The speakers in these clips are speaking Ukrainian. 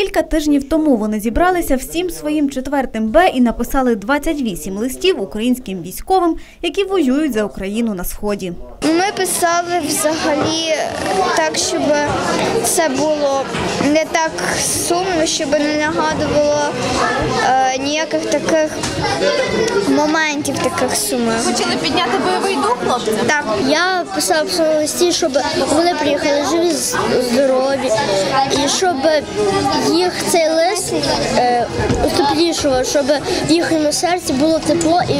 Кілька тижнів тому вони зібралися всім своїм четвертим Б і написали 28 листів українським військовим, які воюють за Україну на сході. Ми писали взагалі так, щоб це було не так сумно, щоб не нагадувало е, ніяких таких моментів таких сумних. Хотіли підняти бойовий дух хлопцям? Так, я писала в листі, щоб вони приїхали живі, здорові, і щоб їх цей лист е, утеплішував, щоб в їхньому серці було тепло і,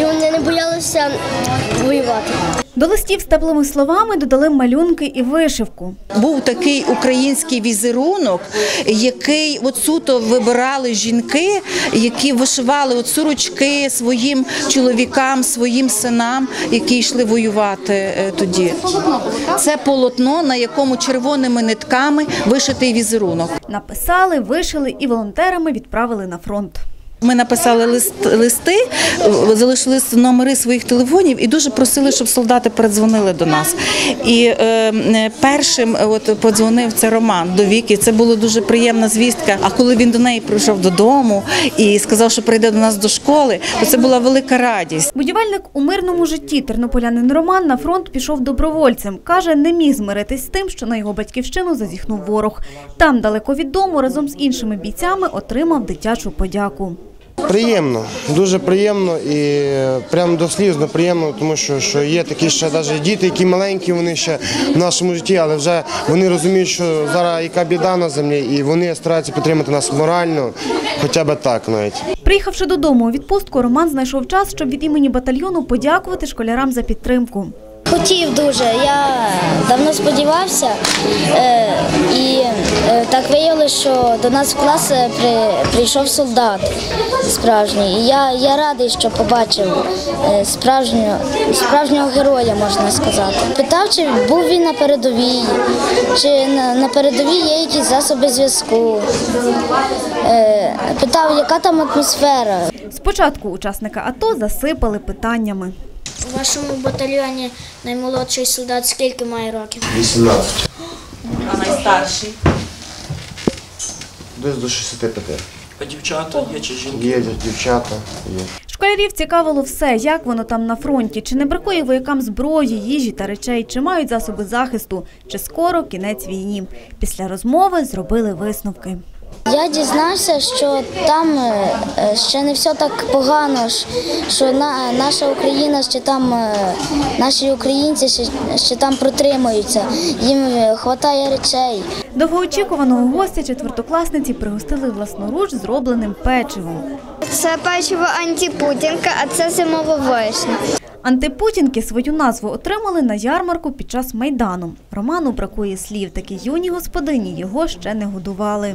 і вони не боялися воювати. До листів з теплими словами додали малюнки і вишивку. Був такий український візерунок, який от суто вибирали жінки, які вишивали от сорочки своїм чоловікам, своїм синам, які йшли воювати е, тоді. Це полотно, на якому червоними нитками вишитий візерунок. Написали, вишили і волонтерами відправили на фронт. Ми написали лист, листи, залишили номери своїх телефонів і дуже просили, щоб солдати передзвонили до нас. І е, е, першим е, от подзвонив це Роман до Віки. Це була дуже приємна звістка. А коли він до неї прийшов додому і сказав, що прийде до нас до школи, то це була велика радість. Будівельник у мирному житті тернополянин Роман на фронт пішов добровольцем. Каже, не міг змиритись з тим, що на його батьківщину зазіхнув ворог. Там, далеко від дому, разом з іншими бійцями отримав дитячу подяку. Приємно, дуже приємно і прям дослівно приємно, тому що, що є такі ще навіть діти, які маленькі, вони ще в нашому житті, але вже вони розуміють, що зараз яка біда на землі, і вони стараються підтримати нас морально, хоча б так навіть. Приїхавши додому у відпустку, Роман знайшов час, щоб від імені батальйону подякувати школярам за підтримку. Хотів дуже. Я давно сподівався, е, і е, так виявилося, що до нас в клас е, прийшов солдат справжній. І я, я радий, що побачив справжнього, справжнього героя, можна сказати. Питав, чи був він на передовій, чи на, на передовій є якісь засоби зв'язку. Питав, яка там атмосфера. Спочатку учасника АТО засипали питаннями. У вашому батальйоні наймолодший солдат скільки має років? 18. А найстарший. Десь до 65. А дівчата є чи жінки? Є дівчата, є. Школярів цікавило все, як воно там на фронті, чи не бракує воякам зброї, їжі та речей, чи мають засоби захисту, чи скоро кінець війні. Після розмови зробили висновки. Я дізнався, що там е, е, ще не все так погано, що наша Україна ще там, е, наші українці ще, ще там протримуються, їм вистачає речей. Довгоочікуваного гостя четвертокласниці пригостили власноруч зробленим печивом. Це печиво антипутінка, а це зимова вишня. Антипутінки свою назву отримали на ярмарку під час майдану. Роману бракує слів, такі юні господині його ще не годували.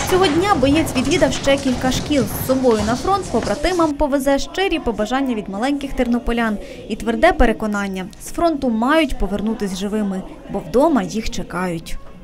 Цього дня боєць відвідав ще кілька шкіл. З собою на фронт побратимам повезе щирі побажання від маленьких тернополян і тверде переконання – з фронту мають повернутись живими, бо вдома їх чекають.